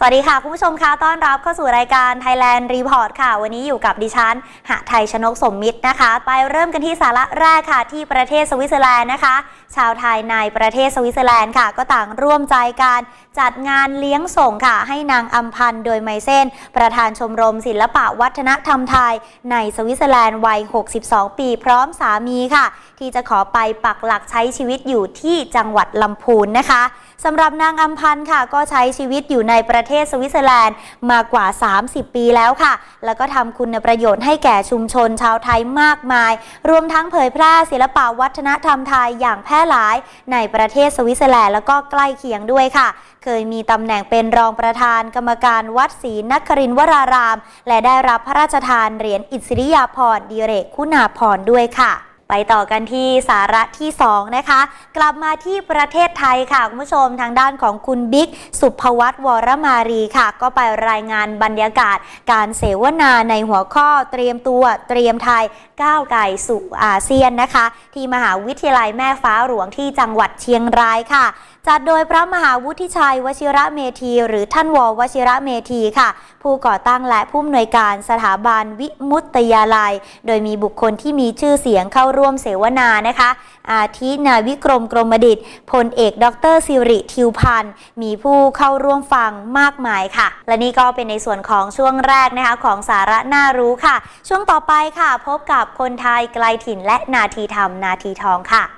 สวัสดีค่ะ คุณผู้ชมคะต้อนรับเข้าสู่รายการ Thailand Report ค่ะ วันนี้อยู่กับดิฉันหะไทยชนกสมมิตรนะคะ ไปเริ่มกันที่สาระแรกค่ะ ที่ประเทศสวิตเซอร์แลนด์นะคะ ชาวไทยในประเทศสวิตเซอร์แลนด์ค่ะ ก็ต่างร่วมใจการจัดงานเลี้ยงส่งค่ะ ให้นางอัมพันธ์โดยไมเส้นประธานชมรมศิลปะวัฒนธรรมไทย ในสวิตเซอร์แลนด์วัย 62 ปีพร้อมสามีค่ะ ที่จะขอไปปักหลักใช้ชีวิตอยู่ที่จังหวัดลำพูนนะคะ สำหรับนางอัมพันธ์ค่ะ ก็ใช้ชีวิตอยู่ในประเทศสวิตเซอร์แลนด์มากว่า 30 ปีแล้วค่ะ แล้วก็ทำคุณประโยชน์ให้แก่ชุมชนชาวไทยมากมาย รวมทั้งเผยแพร่ศิลปะวัฒนธรรมไทยอย่างแพร่หลาย ในประเทศสวิตเซอร์แลนด์แล้วก็ใกล้เคียงด้วยค่ะ เคยมีตำแหน่งเป็นรองประธานกรรมการวัดศรีนครินวราราม และได้รับพระราชทานเหรียญอิสริยาภรณ์ดิเรกคุณาภรณ์ด้วยค่ะ ไปต่อกันที่สาระที่ 2 นะคะ กลับมาที่ประเทศไทยค่ะ คุณผู้ชมทางด้านของคุณบิ๊ก สุภวัตวรมารีค่ะ ก็ไปรายงานบรรยากาศการเสวนาในหัวข้อเตรียมตัวเตรียมไทย ก้าวไกลสู่อาเซียนนะคะ ที่มหาวิทยาลัยแม่ฟ้าหลวงที่จังหวัดเชียงรายค่ะ จัดโดยพระมหาวุฒิชัยวชิระเมธี หรือท่านววชิระเมธีค่ะ ผู้ก่อตั้งและผู้อำนวยการสถาบันวิมุตตยาลัย โดยมีบุคคลที่มีชื่อเสียงเข้าร่วมเสวนานะคะ อาทินายวิกรมกรมดิตพลเอก ดรสิริทิวพันธ์มีผู้เข้าร่วมฟังมากมายค่ะ และนี่ก็เป็นในส่วนของช่วงแรกนะคะของสาระน่ารู้ค่ะ ช่วงต่อไปค่ะ พบกับคนไทยไกลถิ่นและนาทีธรรมนาทีทองค่ะ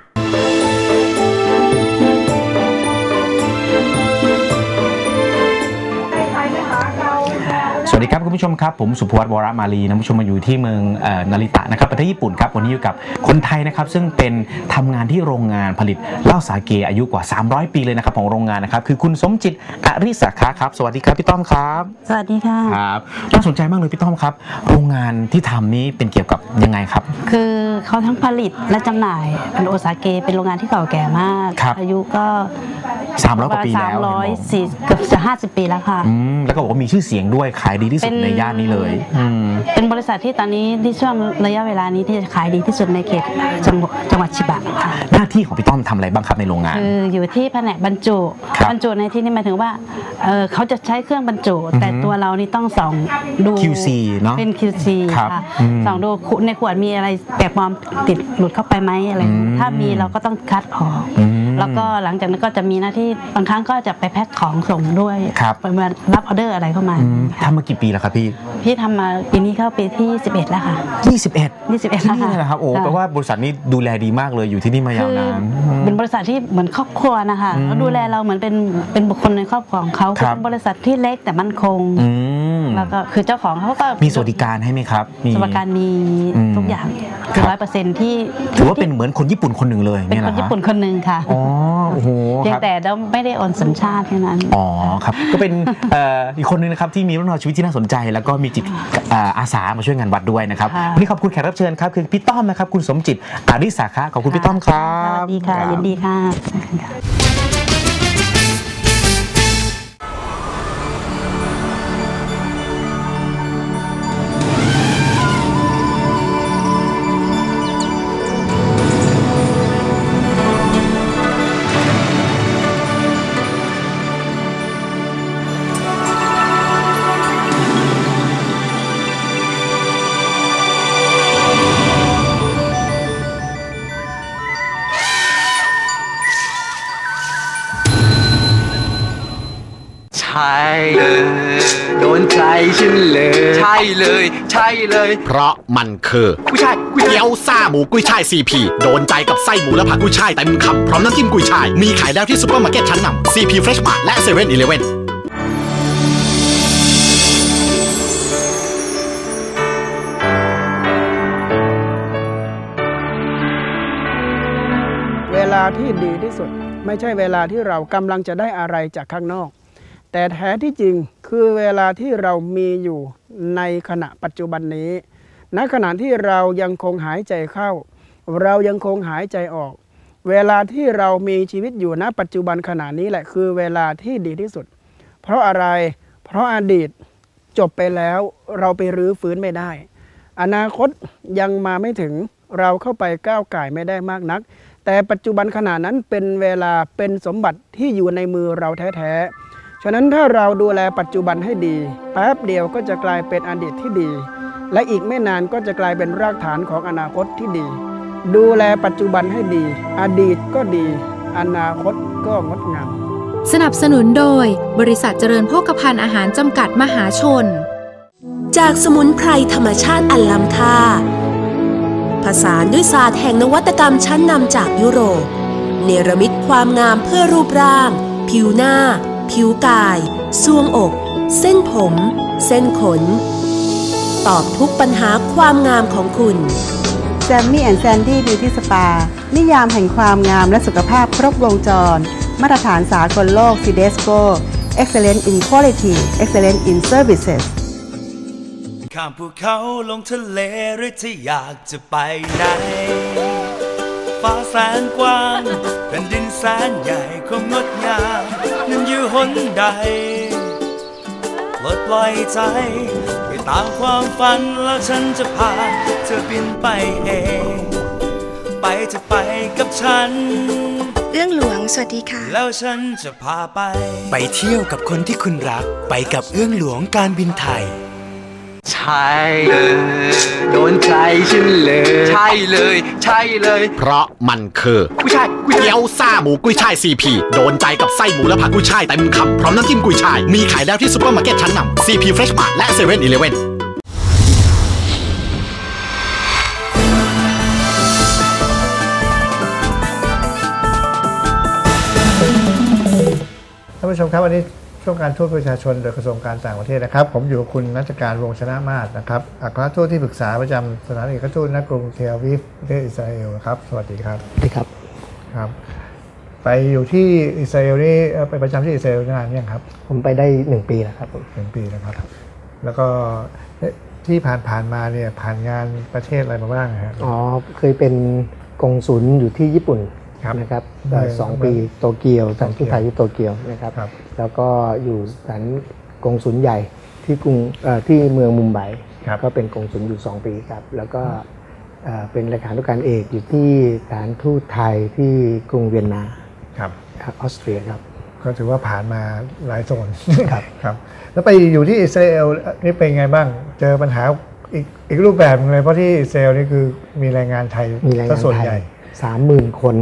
วัสดีครับคุณผู้ชมครับผมสุภวัตวรมาลีนะคุณผู้ชมมาอยู่ที่เมืองเอ่อนาริตะนะครับประเทศญี่ปุ่นครับวันนี้อยู่กับคนไทยนะครับซึ่งเป็นทำงานที่โรงงานผลิตเหล้าสาเกอายุกว่า 300 ปีเลยนะครับของโรงงานนะครับคือคุณสมจิตอริสาขาครับสวัสดีครับพี่ต้อมครับ สวัสดีค่ะครับน่าสนใจมากเลยพี่ต้อมครับ โรงงานที่ทำนี้เป็นเกี่ยวกับยังไงครับ คือเขาทั้งผลิตและจำหน่ายเป็นโอซาเกเป็นโรงงานที่เก่าแก่มากครับ อายุก็300กว่าปีแล้วสามร้อยเห็นบอก สี่เกือบจะห้าสิบปีแล้วค่ะ อืมแล้วก็บอกว่ามีชื่อเสียงด้วยขายดีที่สุดเป็น ในย่านนี้เลยอืมเป็นบริษัทที่ตอนนี้ที่ช่วงระยะเวลานี้ที่ขายดีที่สุดในเขตจังหวัดจังหวัดชิบะค่ะหน้าที่ของพี่ต้อมทำอะไรบ้างครับในโรงงาน คืออยู่ที่แผนกบรรจุครับบรรจุในที่นี้หมายถึงว่าเอ่อเขาจะใช้เครื่องบรรจุ แต่ตัวเรานี่ต้องส่องดู QC เนอะเป็น QC ครับค่ะอืมส่องดูในขวดมีอะไรแปลกปลอมติดหลุดเข้าไปไหมอะไรอย่างเงี้ยอืม ถ้ามีเราก็ต้องคัดออก อืม แล้วก็หลังจากนั้นก็จะมีหน้าที่บางครั้งก็จะไปแพ็คของส่งด้วยครับไปมารับออเดอร์อะไรเข้ามาอืมทำมากี่ปีแล้วครับพี่ พี่ทำมาปีนี้เข้าปีที่ 11 แล้วค่ะ 21 21ที่นี่เลยเหรอครับโอ้ค่ะแปลว่าบริษัทนี้ดูแลดีมากเลยอยู่ที่นี่มาาคือยวนานเป็นบริษัทที่เหมือนครอบครัวนะคะอืมเขาดูแลเราเหมือนเป็นเป็นบุคคลในครอบครัวของเขาครับเป็นบริษัทที่เล็กแต่มั่นคงอืม แล้วก็คือเจ้าของเขาก็มีสวัสดิการให้ไหมครับมีสวัสดิการมีอืมทุกอย่างครัร้อบยเปอร์เซ็นต์ที่ถือว่าเป็นเหมือนคนญี่ปุ่นคนหนึ่งเลยเป็นเนี่ยคเหรนอญี่ฮะปุ่นคนหนึ่งค่ะอ๋อโอ้โหเพียคงรับแต่เราไม่ได้โอนสัญชาติแค่นั้นอ๋อครับก็เป็นเอ่ออีกคนนึงนะครับที่มีเรื่องราวชีวิตที่น่าสนใจ แล้วก็มีจิตเอ่ออาสามาช่วยงานวัดด้วยนะครับค่ะวันนี้ขอบคุณแขกรับเชิญครับคือพี่ต้อมนะครับคุณสมจิตอาริสาขาขอบคุณพี่ต้อมครับสวัสดีค่ะรับยินดีค่ะ เลย ใช่เลย เพราะมันคือผู้ชายผู้ชายเกี๊ยวซ่าหมูกุ้ยช่ายซีพีโดนใจกับไส้หมูและผักกุ้ยช่ายเต็มคำพร้อมน้ำจิ้มกุ้ยช่าย มีขายแล้วที่ซุปเปอร์มาร์เก็ตชั้นนำซีพีเฟรชมาร์และเซเว่นอีเลเว่นเวลาที่ดีที่สุด ไม่ใช่เวลาที่เรากำลังจะได้อะไรจากข้างนอก แต่แท้ที่จริงคือเวลาที่เรามีอยู่ ในขณะปัจจุบันนี้ ณ ขณะที่เรายังคงหายใจเข้า เรายังคงหายใจออก เวลาที่เรามีชีวิตอยู่ณ ปัจจุบันขณะนี้แหละคือเวลาที่ดีที่สุด เพราะอะไร เพราะอดีตจบไปแล้วเราไปรื้อฟื้นไม่ได้ อนาคตยังมาไม่ถึงเราเข้าไปก้าวไก่ไม่ได้มากนัก แต่ปัจจุบันขณะนั้นเป็นเวลาเป็นสมบัติที่อยู่ในมือเราแท้ๆ ฉะนั้นถ้าเราดูแลปัจจุบันให้ดีแป๊บเดียวก็จะกลายเป็นอดีตที่ดี และอีกไม่นานก็จะกลายเป็นรากฐานของอนาคตที่ดี ดูแลปัจจุบันให้ดี อดีตก็ดี อนาคตก็งดงามสนับสนุนโดย บริษัทเจริญโภคภัณฑ์อาหารจำกัดมหาชน จากสมุนไพรธรรมชาติอันล้ำค่า ผสานด้วยศาสตร์แห่งนวัตกรรมชั้นนำจากยุโรป เนรมิตความงามเพื่อรูปร่าง ผิวหน้า ผิวกายซวงอก เส้นผม เส้นขน ตอบทุกปัญหาความงามของคุณแซมมี่แอนด์แซนดี้บิวตี้สปา นิยามแห่งความงามและสุขภาพครบวงจร มาตรฐานสากลโลก CDSCO Excellent in Quality Excellent in Services ข้ามภูเขาลงทะเลหรือที่อยากจะไปไหน ฟ้าแสนกว้างแผ่นดินแสนใหญ่ความงดงามนั้นอยู่หนใดปลดปล่อยใจไปตามความฝันแล้วฉันจะพาเธอบินไปเอง ไปจะไปกับฉัน เรื่องหลวง สวัสดีค่ะ แล้วฉันจะพาไป ไปเที่ยวกับคนที่คุณรัก ไปกับเอื้องหลวงการบินไทย ใช่เลยโดนใจฉันเลย ใช่เลย ใช่เลยเพราะมันคือกุ้ยช่ายกุ้ยช่ายเกี๊ยวซ่าหมูกุ้ยช่ายซีพีโดนใจกับไส้หมูและผักกุ้ยช่ายเต็มคำพร้อมน้ำจิ้มกุ้ยช่าย มีขายแล้วที่ซุปเปอร์มาร์เก็ตชั้นนำซีพีเฟรชมาร์และเซเว่นอีเลเว่นท่านผู้ชมครับวันนี้ ช่วงการทูตประชาชนโดยกระทรวงการต่างประเทศนะครับ ผมอยู่กับคุณนัชการวงศ์ชนะมาศนะครับอัครทูตที่ปรึกษาประจำสถานเอกทูตณกรุงเทลอาวีฟประเทศอิสราเอลนะครับสวัสดีครับสวัสดีครับครับ ไปอยู่ที่อิสราเอลนี่เอ่อไปประจำที่อิสราเอลนานยังครับ ผมไปได้หนึ่งปีแล้วครับผมหนึ่งปีนะครับ แล้วก็เอ๊ะที่ผ่านผ่านๆมาเนี่ยผ่านงานประเทศอะไรมาบ้างครับอ๋อเคยเป็นกงสุลอยู่ที่ญี่ปุ่นครับ นะครับเมืองเอ่อสองปีโตเกียวสถานทูตไทยที่โตเกียวนะครับครับแล้วก็อยู่สถานกงสุลใหญ่ที่กรุงเอ่อที่เมืองมุมไบครับก็เป็นกงสุลอยู่ 2 ปีครับ แล้วก็เอ่อเป็นเลขานุการเอกอยู่ที่สถานทูตไทยที่กรุงเวียนนาครับครับออสเตรียครับ ก็ถือว่าผ่านมาหลายโซนครับครับ แล้วไปอยู่ที่อิสราเอลนี่เป็นไงบ้าง เจอปัญหาอีกอีกรูปแบบหนึงเลยเพราะที่อิสราเอลนี่คือมีแรงงานไทยมีแรงซะงานส่วนไทใหญ่ยสามหมื่นคน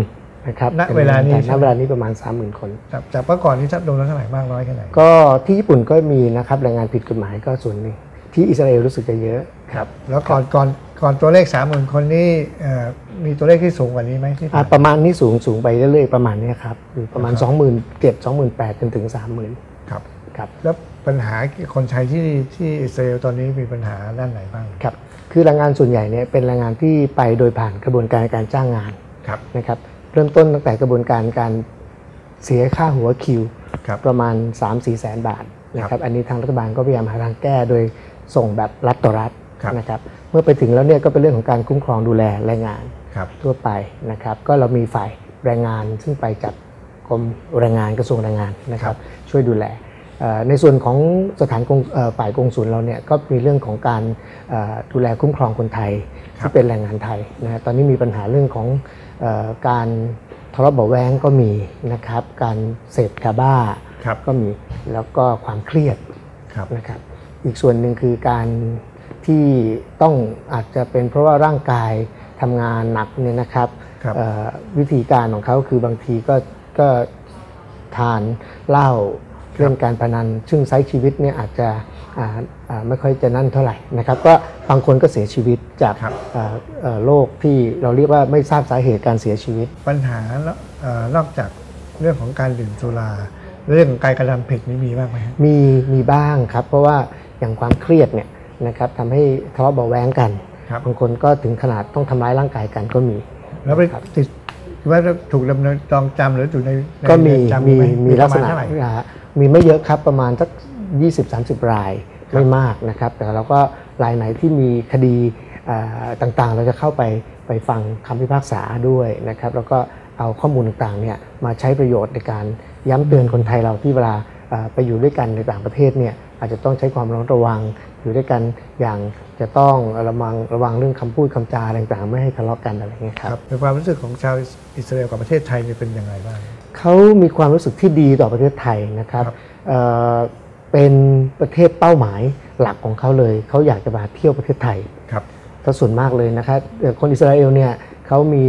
นะครับณเวลานี้แต่ใช่ณไหมเวลานี้ประมาณ 30,000 คนจากจากเมื่อก่อนนี่ชัดโดนแล้วเท่าไหร่มากน้อยแค่ไหนก็ที่ญี่ปุ่นก็มีนะครับแรงงานผิดกฎหมายก็ส่วนหนึ่งที่อิสราเอลรู้สึกจะเยอะครับแล้วก่อนก่อนก่อนตัวเลขสามหมื่นคนนี่เอ่อมีตัวเลขที่สูงกว่านี้ไหมที่อ่าผ่านประมาณนี้สูงสูงไปเรื่อยๆประมาณเนี้ยครับอยู่ประมาณครับ27,000 28,000จนถึง 30,000ครับครับแล้วปัญหาคนไทยที่ที่อิสราเอลตอนนี้มีปัญหาด้านไหนบ้างครับคือแรงงานส่วนใหญ่เนี่ยเป็นแรงงานที่ไปโดยผ่านกระบวนการการจ้างงานครับนะครับ เริ่มต้นตั้งแต่กระบวนการการเสียค่าหัวคิว ครับประมาณ 3-4 แสนบาทนะคครัรับบอันนี้ทางรัฐบาลก็พยายามหาทางแก้โดยส่งแบบรัฐต่อรัฐครับ นะครับเมื่อไปถึงแล้วเนี่ยก็เป็นเรื่องของการคุ้มครองดูแลแรงงาน ครับ ทั่วไปนะครับก็เรามีฝ่ายแรงงานซึ่งไปจากกรมแรงงานกระทรวงแรงงานนะครับช่วยดูแลเอ่อในส่วนของสถานกงเอ่อฝ่ายกงสุลเราเนี่ยก็มีเรื่องของการเอ่อดูแลคุ้มครองคนไทยครับ ที่เป็นแรงงานไทยนะฮะตอนนี้มีปัญหาเรื่องของเออ การทะเลาะเบาะแว้งก็มีนะครับ การเสพยาบ้าครับก็มีแล้วก็ความเครียดครับนะครับ อีกส่วนหนึ่งคือการที่ต้องอาจจะเป็นเพราะว่าร่างกายทำงานหนักเนี่ยนะครับครับเอ่อวิธีการของเขาคือบางทีก็ก็ทานเหล้า เล่นการพนัน ซึ่งไซส์ชีวิตเนี่ยอาจจะอ่าอ่าไม่ค่อยจะนั่นเท่าไหร่นะครับ ก็บางคนก็เสียชีวิตจากครับเอ่อเอ่อโรคที่เราเรียกว่าไม่ทราบสาเหตุการเสียชีวิต ปัญหาเอ่อนอกจากเรื่องของการดื่มสุราเรื่องของการกระทำผิดนี่มีบ้างไหมฮะมีมีบ้างครับ เพราะว่าอย่างความเครียดเนี่ยนะครับทำให้ทะเลาะเบาะแว้งกันครับบางคนก็ถึงขนาดต้องทำร้ายร่างกายกันก็มีแล้วไปติด ว่าถูกดำเนินจองจำหรืออยู่ในในก็มีเรือนจำมีไหมีลักษณะประาณเท่าไหร่อ่ามีไม่เยอะครับประมาณสัก20-30 รายไม่มากนะครับ แต่เราก็รายไหนที่มีคดีอ่าต่างๆ เราจะเข้าไปไปฟังคำพิพากษาด้วยนะครับ แล้วก็เอาข้อมูลต่างๆเนี่ยมาใช้ประโยชน์ในการย้ำเตือนคนไทยเราที่เวลาอ่าไปอยู่ด้วยกันในต่างประเทศเนี่ยอาจจะต้องใช้ความระมัดระวังอยู่ด้วยกันอย่าง จะต้องระวังระวังเรื่องคำพูดคำจาอะไรต่างๆ ไม่ให้ทะเลาะกันอะไรเงี้ยครับในความรู้สึกของชาวอิสราเอลกับประเทศไทยเนี่ยเป็นยังไงบ้างเขามีความรู้สึกที่ดีต่อประเทศไทยนะครับครับเอ่อเป็นประเทศเป้าหมายหลักของเขาเลยเขาอยากจะมาเที่ยวประเทศไทยครับก็ส่วนมากเลยนะครับเอ่อคนอิสราเอลเนี่ยเขามี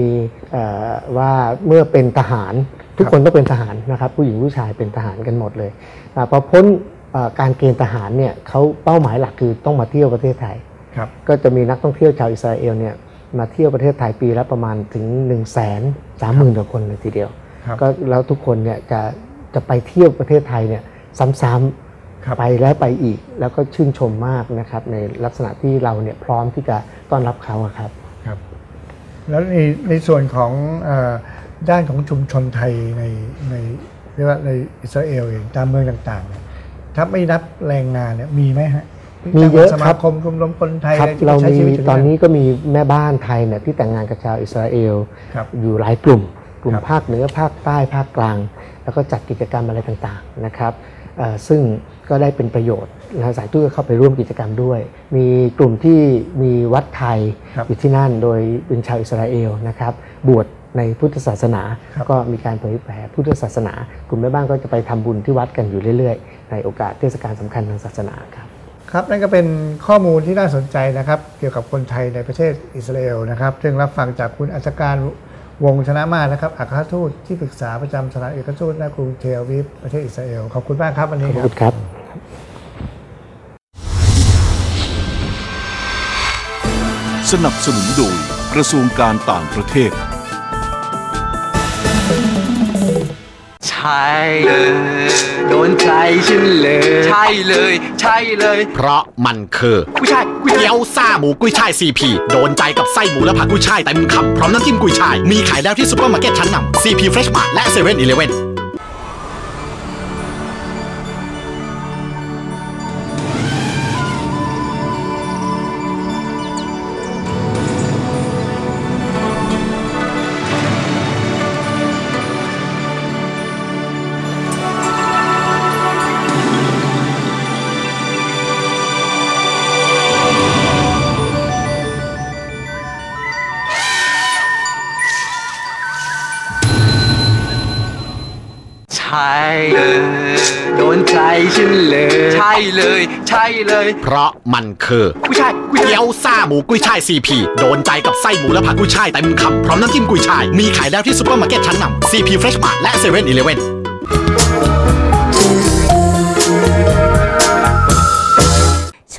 เอ่อว่าเมื่อเป็นทหารทุกคนต้องเป็นทหารนะครับผู้หญิงผู้ชายเป็นทหารกันหมดเลยอาพอพ้นเอ่อการเกณฑ์ทหารเนี่ยเขาเป้าหมายหลักคือต้องมาเที่ยวประเทศไทย ครับก็จะมีนักท่องเที่ยวชาวอิสราเอลเนี่ยมาเที่ยวประเทศไทยปีละประมาณถึง1 3 0 0 0 0กว่าคนเลยทีเดียว ครับก็แล้วทุกคนเนี่ยจะจะไปเที่ยวประเทศไทยเนี่ยซ้ำครับ ๆไปแล้วไปอีก แล้วก็ชื่นชมมากนะครับในลักษณะที่เราเนี่ยพร้อมที่จะต้อนรับเขาอะครับ ครับ แล้วในในส่วนของเออด้านของชุมชนไทยในในเรียกว่าในอิสราเอลเองตามเมืองต่างๆเนี่ยถ้าไม่นับแรงงานเนี่ยมีไหมฮะ มีเยอะสคมารับคมชมรมคนไทยครับอะไที่เราใช้มีชีวิตยู่ตอนนี้ก็มีแม่บ้านไทยเนี่ยที่แต่งงานกับชาวอิสราเอลครับอยู่หลายกลุ่ม กลุ่มครับภาคเหนือภาคใต้ภาคกลาง แล้วก็จัดกิจกรรมอะไรต่างๆนะครับเอ่อซึ่งก็ได้เป็นประโยชน์นะสายตู้ก็เข้าไปร่วมกิจกรรมด้วย มีกลุ่มที่มีวัดไทยครับอยู่ที่นั่นโดยเป็นชาวอิสราเอลนะครับ บวชในพุทธศาสนาครับก็มีการเผยแผ่พุทธศาสนา กลุ่มแม่บ้านก็จะไปทำบุญที่วัดกันอยู่เรื่อยๆ ในโอกาสเทศกาลสำคัญทางศาสนาครับ ครับนั่นก็เป็นข้อมูลที่น่าสนใจนะครับ เกี่ยวกับคนไทยในประเทศอิสราเอลนะครับซึ่งรับฟังจากคุณอัชการวงศ์ชนะมาศนะครับอัครราชทูตที่ปรึกษาประจำสถานเอกทูตณกรุงเทลอาวีฟประเทศอิสราเอลขอบคุณมากครับวันนี้ขอบครัคุบณครับสนับสนุนโดยกระทรวงการต่างประเทศ ใช่เลยโดนใจฉันเลย ใช่เลย ใช่เลย เพราะมันคือผู้ชายผู้ชายเกี๊ยวซ่าหมูกุ้ยช่ายซีพีโดนใจกับไส้หมูและผักกุ้ยช่ายเต็มคำพร้อมน้ำจิ้มกุ้ยช่ายมีขายแล้วที่ซุปเปอร์มาร์เก็ตชั้นนำซีพีเฟรชมาและเซเว่นอีเลเว่น เลย เพราะมันคือผู้ชายผู้ชายเกี๊ยวซ่าหมูกุ้ยช่ายซีพีโดนใจกับไส้หมูและผักกุ้ยช่ายเต็มคำพร้อมน้ำจิ้มกุ้ยช่าย มีขายแล้วที่ซุปเปอร์มาร์เก็ตชั้นนำซีพีเฟรชมาและเซเว่นอีเลเว่น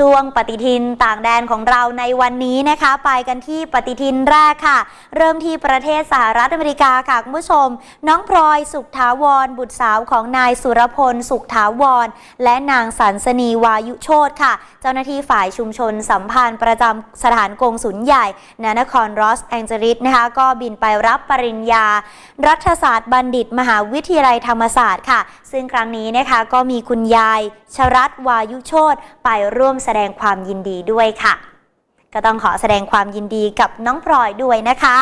ช่วงปฏิทินต่างแดนของเราในวันนี้นะคะ ไปกันที่ปฏิทินแรกค่ะ เริ่มที่ประเทศสหรัฐอเมริกาค่ะคุณผู้ชม น้องพลอยสุขถาวร บุตรสาวของนายสุรพลสุขถาวร และนางสันสนีวายุโชตค่ะ เจ้าหน้าที่ฝ่ายชุมชนสัมพันธ์ประจำสถานกงสุลใหญ่ณนครรอสแองเจลิสนะคะ ก็บินไปรับปริญญา รัฐศาสตร์บัณฑิต มหาวิทยาลัยธรรมศาสตร์ค่ะ ซึ่งครั้งนี้นะคะก็มีคุณยายชรัตวายุโชตไปร่วมแสดงความยินดีด้วยค่ะ ก็ต้องขอแสดงความยินดีกับน้องพลอยด้วยนะคะ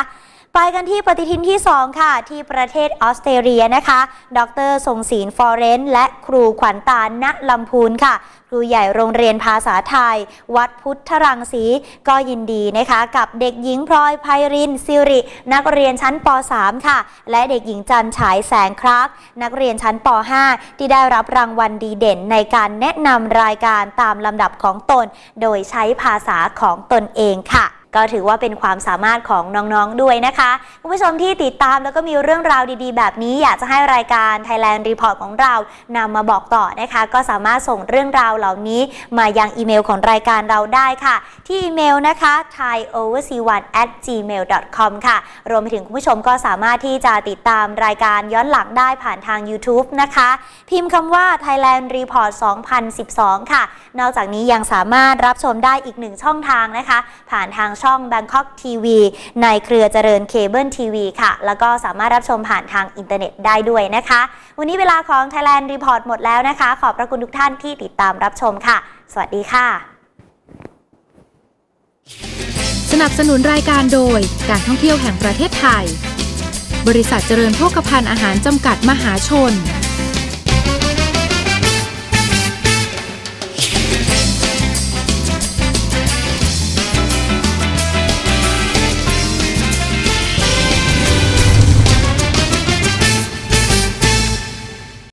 ไปกันที่ปฏิทินที่ 2 ค่ะ ที่ประเทศออสเตรเลียนะคะ ดรทรงศิลฟอเรนซ์และครูขวัญตาณลำพูนค่ะ ครูใหญ่โรงเรียนภาษาไทย วัดพุทธรังสีก็ยินดีนะคะ กับเด็กหญิงพลอยไพรินซิริ นักเรียนชั้นป .3 ค่ะ และเด็กหญิงจันฉายแสงครัก นักเรียนชั้นป .5 ที่ได้รับรางวัลดีเด่นในการแนะนำรายการตามลำดับของตน โดยใช้ภาษาของตนเองค่ะ ก็ถือว่าเป็นความสามารถของน้องๆด้วยนะคะคุณผู้ชมที่ติดตามแล้วก็มีเรื่องราวดีๆ แบบนี้อยากจะให้รายการ Thailand Report ของเรานำมาบอกต่อนะคะ ก็สามารถส่งเรื่องราวเหล่านี้มายังอีเมลของรายการเราได้ค่ะ ที่อีเมลนะคะ thaioverc1 at gmail com ค่ะ รวมไปถึงคุณผู้ชมก็สามารถที่จะติดตามรายการย้อนหลังได้ผ่านทาง YouTube นะคะ พิมพ์คำว่า Thailand Report 2012 ค่ะ นอกจากนี้ยังสามารถรับชมได้อีกหนึ่งช่องทางนะคะ ผ่านทางช่อง Bangkok TV ในเครือเจริญเคเบิลทีวีค่ะ แล้วก็สามารถรับชมผ่านทางอินเทอร์เน็ตได้ด้วยนะคะ วันนี้เวลาของ Thailand Report หมดแล้วนะคะ ขอบพระคุณทุกท่านที่ติดตามรับชมค่ะ สวัสดีค่ะ สนับสนุนรายการโดยการท่องเที่ยวแห่งประเทศไทย บริษัทเจริญโภคภัณฑ์อาหารจำกัดมหาชน